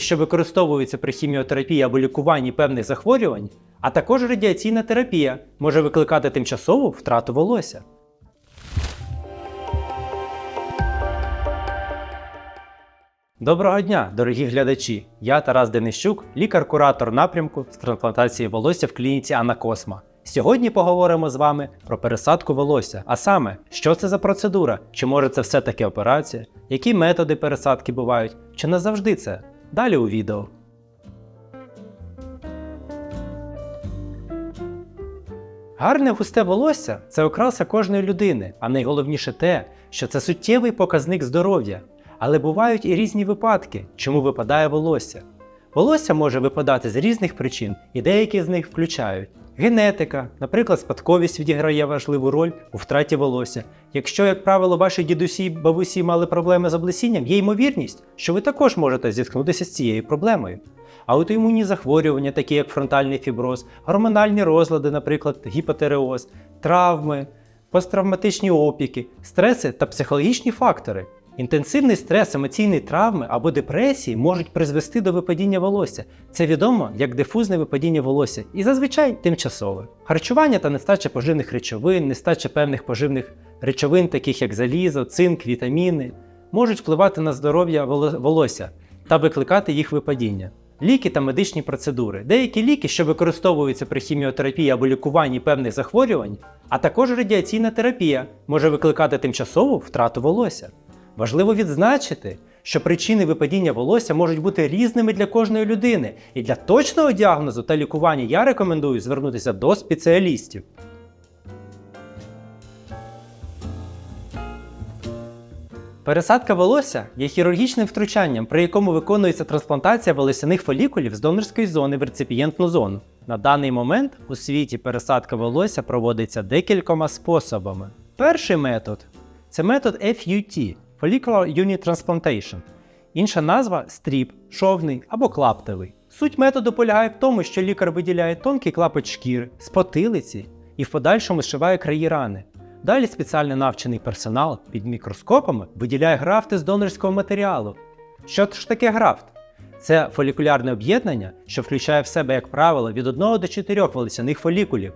що використовуються при хіміотерапії або лікуванні певних захворювань, а також радіаційна терапія може викликати тимчасову втрату волосся. Доброго дня, дорогі глядачі! Я Тарас Денищук, лікар-куратор напрямку з трансплантації волосся в клініці Анна Косма. Сьогодні поговоримо з вами про пересадку волосся, а саме, що це за процедура, чи може це все-таки операція, які методи пересадки бувають, чи не завжди це. Далі у відео. Гарне густе волосся це окраса кожної людини, а найголовніше те, що це суттєвий показник здоров'я. Але бувають і різні випадки, чому випадає волосся. Волосся може випадати з різних причин, і деякі з них включають генетика, наприклад, спадковість відіграє важливу роль у втраті волосся. Якщо, як правило, ваші дідусі бабусі мали проблеми з облесінням, є ймовірність, що ви також можете зіткнутися з цією проблемою. Аутоімунні захворювання, такі як фронтальний фіброз, гормональні розлади, наприклад, гіпотереоз, травми, посттравматичні опіки, стреси та психологічні фактори. Інтенсивний стрес, емоційні травми або депресії можуть призвести до випадіння волосся. Це відомо як дифузне випадіння волосся і зазвичай тимчасове. Харчування та нестача поживних речовин, нестача певних поживних речовин, таких як залізо, цинк, вітаміни, можуть впливати на здоров'я воло- волосся та викликати їх випадіння. Ліки та медичні процедури. Деякі ліки, що використовуються при хіміотерапії або лікуванні певних захворювань, а також радіаційна терапія може викликати тимчасову втрату волосся. Важливо відзначити, що причини випадіння волосся можуть бути різними для кожної людини, і для точного діагнозу та лікування я рекомендую звернутися до спеціалістів. Пересадка волосся є хірургічним втручанням, при якому виконується трансплантація волосяних фолікулів з донорської зони в реципієнтну зону. На даний момент у світі пересадка волосся проводиться декількома способами. Перший метод це метод FUT Follicular Unit Transplantation. Інша назва стріп, шовний або клаптевий. Суть методу полягає в тому, що лікар виділяє тонкий клапоть шкіри з потилиці і в подальшому зшиває краї рани. Далі спеціально навчений персонал під мікроскопами виділяє графти з донорського матеріалу. Що ж таке графт? Це фолікулярне об'єднання, що включає в себе, як правило, від 1 до 4 волосяних фолікулів.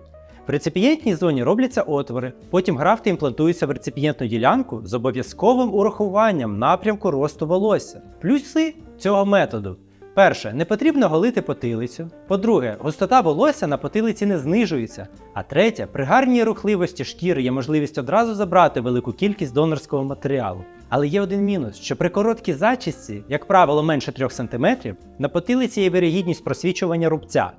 В реципієнтній зоні робляться отвори, потім графти імплантуються в реципієнтну ділянку з обов'язковим урахуванням напрямку росту волосся. Плюси цього методу. Перше, не потрібно голити потилицю. По-друге, густота волосся на потилиці не знижується. А третє, при гарній рухливості шкіри є можливість одразу забрати велику кількість донорського матеріалу. Але є один мінус, що при короткій зачісті, як правило, менше 3 см, на потилиці є вирогідність просвічування рубця.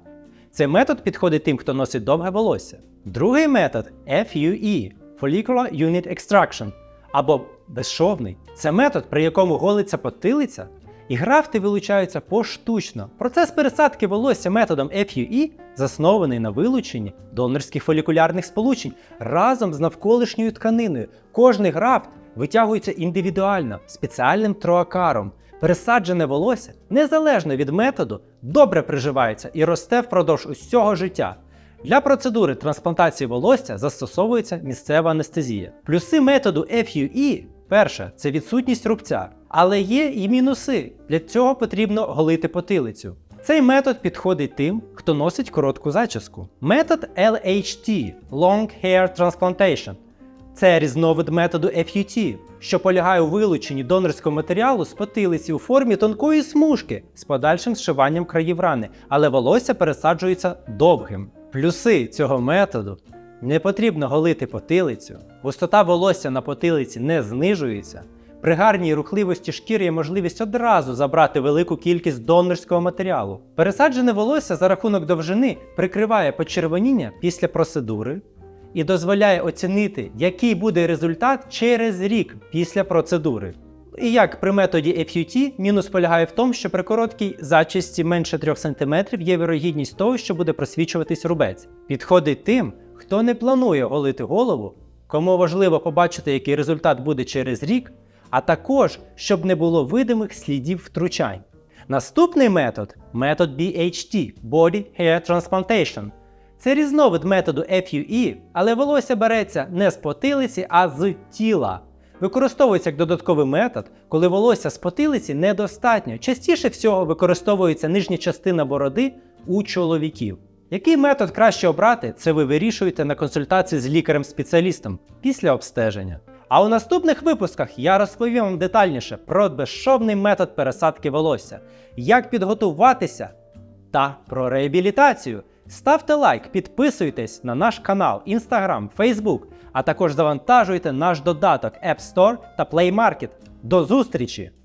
Цей метод підходить тим, хто носить довге волосся. Другий метод FUE Follicular Unit Extraction або безшовний. Це метод, при якому голиться потилиця, і графти вилучаються поштучно. Процес пересадки волосся методом FUE заснований на вилученні донорських фолікулярних сполучень разом з навколишньою тканиною. Кожний графт витягується індивідуально спеціальним троакаром. Пересаджене волосся, незалежно від методу, добре приживається і росте впродовж усього життя. Для процедури трансплантації волосся застосовується місцева анестезія. Плюси методу FUE перше це відсутність рубця, але є і мінуси. Для цього потрібно голити потилицю. Цей метод підходить тим, хто носить коротку зачіску. Метод LHT Long Hair Transplantation це різновид методу FUT, що полягає у вилученні донорського матеріалу з потилиці у формі тонкої смужки з подальшим зшиванням країв рани, але волосся пересаджується довгим. Плюси цього методу не потрібно голити потилицю, густота волосся на потилиці не знижується. При гарній рухливості шкіри є можливість одразу забрати велику кількість донорського матеріалу. Пересаджене волосся за рахунок довжини прикриває почервоніння після процедури, і дозволяє оцінити, який буде результат через рік після процедури. І як при методі FUT, мінус полягає в тому, що при короткій зачисті менше 3 см є вірогідність того, що буде просвічуватись рубець. Підходить тим, хто не планує голити голову, кому важливо побачити, який результат буде через рік, а також щоб не було видимих слідів втручань. Наступний метод метод BHT Body Hair Transplantation. Це різновид методу FUE, але волосся береться не з потилиці, а з тіла. Використовується як додатковий метод, коли волосся з потилиці недостатньо. Частіше всього використовується нижня частина бороди у чоловіків. Який метод краще обрати, це ви вирішуєте на консультації з лікарем-спеціалістом після обстеження. А у наступних випусках я розповім вам детальніше про безшовний метод пересадки волосся, як підготуватися та про реабілітацію. Ставте лайк, підписуйтесь на наш канал, Instagram, Facebook, а також завантажуйте наш додаток App Store та Play Market. До зустрічі!